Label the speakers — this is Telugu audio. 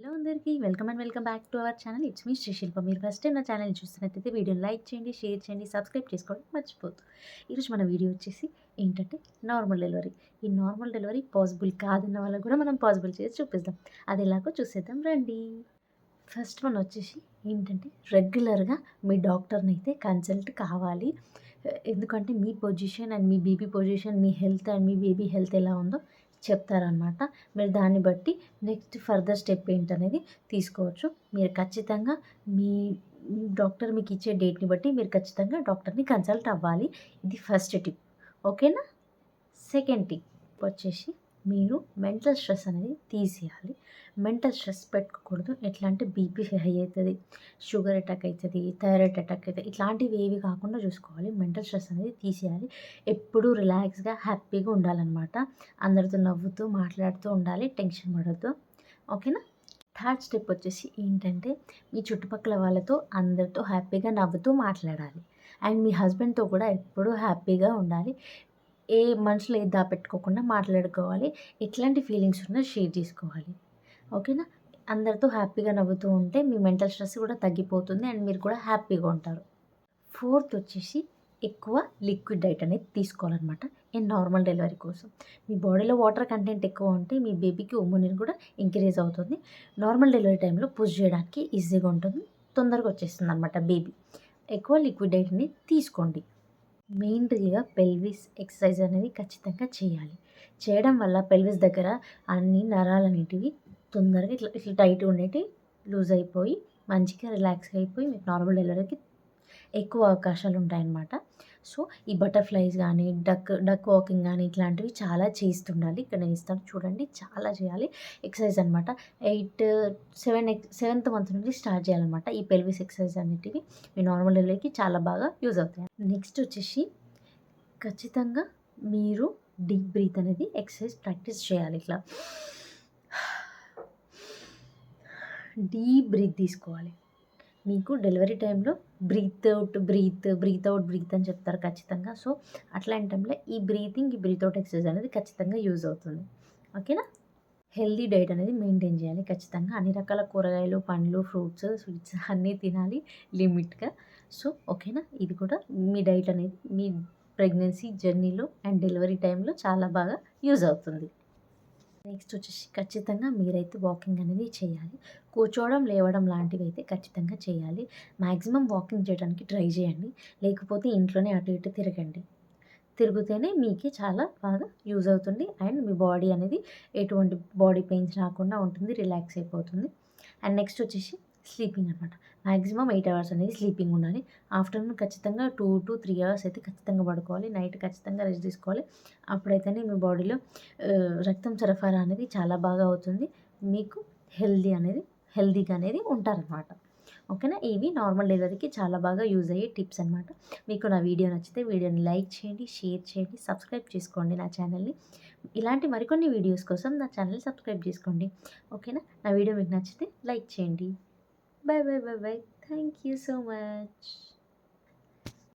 Speaker 1: హలో అందరికీ welcome and welcome back to our channel. It's me Srishilpa. మీరు ఫస్ట్ టైం నా ఛానల్ చూస్తున్నట్టయితే వీడియోని లైక్ చేయండి షేర్ చేయండి సబ్స్క్రైబ్ చేసుకోవడం మర్చిపోద్దు ఈరోజు మన వీడియో వచ్చేసి ఏంటంటే నార్మల్ డెలివరీ. ఈ నార్మల్ డెలివరీ పాసిబుల్ కాదన్న వాళ్ళకి కూడా మనం పాసిబుల్ చేసి చూపిస్తాం అది ఎలాగో చూసేద్దాం రండి. ఫస్ట్ మనం వచ్చేసి ఏంటంటే రెగ్యులర్గా మీ డాక్టర్ని అయితే కన్సల్ట్ కావాలి. ఎందుకంటే మీ పొజిషన్ అండ్ మీ బేబీ పొజిషన్ మీ హెల్త్ అండ్ మీ బేబీ హెల్త్ ఎలా ఉందో చెప్తారనమాట మీరు దాన్ని బట్టి నెక్స్ట్ ఫర్దర్ స్టెప్ ఏంటనేది తీసుకోవచ్చు. మీరు ఖచ్చితంగా మీ డాక్టర్ మీకు ఇచ్చే డేట్ని బట్టి మీరు ఖచ్చితంగా డాక్టర్ని కన్సల్ట్ అవ్వాలి. ఇది ఫస్ట్ టిప్. ఓకేనా? సెకండ్ టిప్ వచ్చేసి మీరు మెంటల్ స్ట్రెస్ అనేది తీసేయాలి. మెంటల్ స్ట్రెస్ పెట్టుకోకూడదు. ఎట్లా అంటే బీపీ హై అవుతుంది షుగర్ అటాక్ అవుతుంది థైరాయిడ్ అటాక్ అవుతుంది ఇట్లాంటివి ఏవి కాకుండా చూసుకోవాలి. మెంటల్ స్ట్రెస్ అనేది తీసేయాలి. ఎప్పుడూ రిలాక్స్గా హ్యాపీగా ఉండాలన్నమాట. అందరితో నవ్వుతూ మాట్లాడుతూ ఉండాలి. టెన్షన్ పడద్దు. ఓకేనా? థర్డ్ స్టెప్ వచ్చేసి ఏంటంటే మీ చుట్టుపక్కల వాళ్ళతో అందరితో హ్యాపీగా నవ్వుతూ మాట్లాడాలి. అండ్ మీ హస్బెండ్తో కూడా ఎప్పుడూ హ్యాపీగా ఉండాలి. ఏ మనుషులు ఏది దాపెట్టుకోకుండా మాట్లాడుకోవాలి. ఎట్లాంటి ఫీలింగ్స్ ఉన్నా షేర్ చేసుకోవాలి. ఓకేనా? అందరితో హ్యాపీగా నవ్వుతూ ఉంటే మీ మెంటల్ స్ట్రెస్ కూడా తగ్గిపోతుంది అండ్ మీరు కూడా హ్యాపీగా ఉంటారు. ఫోర్త్ వచ్చేసి ఎక్కువ లిక్విడ్ డైట్ అనేది తీసుకోవాలన్నమాట. అండ్ నార్మల్ డెలివరీ కోసం. మీ బాడీలో వాటర్ కంటెంట్ ఎక్కువ ఉంటే మీ బేబీకి ఉమ్మునీరు కూడా ఇంక్రీజ్ అవుతుంది. నార్మల్ డెలివరీ టైంలో పుష్ చేయడానికి ఈజీగా ఉంటుంది. తొందరగా వచ్చేస్తుంది అనమాట బేబీ. ఎక్కువ లిక్విడ్ డైట్ని తీసుకోండి. మెయిన్గా పెల్విస్ ఎక్సర్సైజ్ అనేది ఖచ్చితంగా చేయాలి. చేయడం వల్ల పెల్విస్ దగ్గర అన్ని నరాలు అనేటివి తొందరగా ఇట్లా ఇట్లా టైట్ ఉండేవి లూజ్ అయిపోయి మంచిగా రిలాక్స్గా అయిపోయి మీకు నార్మల్ డెలివరీకి ఎక్కువ అవకాశాలు ఉంటాయన్నమాట. సో ఈ బటర్ఫ్లైస్ కానీ డక్ డక్ వాకింగ్ కానీ ఇట్లాంటివి చాలా చేస్తుండాలి. ఇక్కడ నేను ఇస్తాను చూడండి చాలా చేయాలి. ఎక్సర్సైజ్ అనమాట ఎయిట్ సెవెన్ సెవెంత్ మంత్ నుండి స్టార్ట్ చేయాలన్నమాట ఈ పెల్విస్ ఎక్సర్సైజ్ అనేటివి మీ నార్మల్ డెలివరీకి చాలా బాగా యూజ్ అవుతాయి. నెక్స్ట్ వచ్చేసి ఖచ్చితంగా మీరు డీప్ బ్రీత్ అనేది ఎక్సర్సైజ్ ప్రాక్టీస్ చేయాలి ఇట్లా. డీప్ బ్రీత్ తీసుకోవాలి. మీకు డెలివరీ టైంలో breath out breath breath out breath అని చెప్తారు ఖచ్చితంగా. సో అట్లాంటి టైంలో ఈ బ్రీతింగ్ ఈ బ్రీత్ అవుట్ ఎక్సర్సైజ్ అనేది ఖచ్చితంగా యూజ్ అవుతుంది. ఓకేనా? హెల్దీ డైట్ అనేది మెయింటైన్ చేయాలి ఖచ్చితంగా. అన్ని రకాల కూరగాయలు పండ్లు ఫ్రూట్స్ స్వీట్స్ అన్నీ తినాలి లిమిట్గా. సో ఓకేనా? ఇది కూడా మీ డైట్ అనేది మీ ప్రెగ్నెన్సీ జర్నీలో అండ్ డెలివరీ టైంలో చాలా బాగా యూజ్ అవుతుంది. నెక్స్ట్ వచ్చేసి ఖచ్చితంగా మీరైతే వాకింగ్ అనేది చేయాలి. కూర్చోవడం లేవడం లాంటివి అయితే ఖచ్చితంగా చేయాలి. మ్యాక్సిమం వాకింగ్ చేయడానికి ట్రై చేయండి. లేకపోతే ఇంట్లోనే అటు ఇటు తిరగండి. తిరిగితేనే మీకు చాలా బాగా యూజ్ అవుతుంది. అండ్ మీ బాడీ అనేది ఎటువంటి బాడీ పెయిన్స్ రాకుండా ఉంటుంది రిలాక్స్ అయిపోతుంది. అండ్ నెక్స్ట్ వచ్చేసి స్లీపింగ్ అనమాట మ్యాక్సిమం ఎయిట్ అవర్స్ అనేది స్లీపింగ్ ఉండాలి. ఆఫ్టర్నూన్ ఖచ్చితంగా టూ టు త్రీ అవర్స్ అయితే ఖచ్చితంగా పడుకోవాలి. నైట్ ఖచ్చితంగా రెస్ట్ తీసుకోవాలి. అప్పుడైతేనే మీ బాడీలో రక్తం సరఫరా అనేది చాలా బాగా అవుతుంది. మీకు హెల్దీ అనేది హెల్దీగా అనేది ఉంటారనమాట ఓకేనా? ఇవి నార్మల్ డెలివరీకి చాలా బాగా యూజ్ అయ్యే టిప్స్ అనమాట మీకు నా వీడియో నచ్చితే వీడియోని లైక్ చేయండి షేర్ చేయండి సబ్స్క్రైబ్ చేసుకోండి నా ఛానల్ని ఇలాంటి మరికొన్ని వీడియోస్ కోసం నా ఛానల్ని సబ్స్క్రైబ్ చేసుకోండి. ఓకేనా? నా వీడియో మీకు నచ్చితే లైక్ చేయండి. Bye bye bye bye. Thank you so much.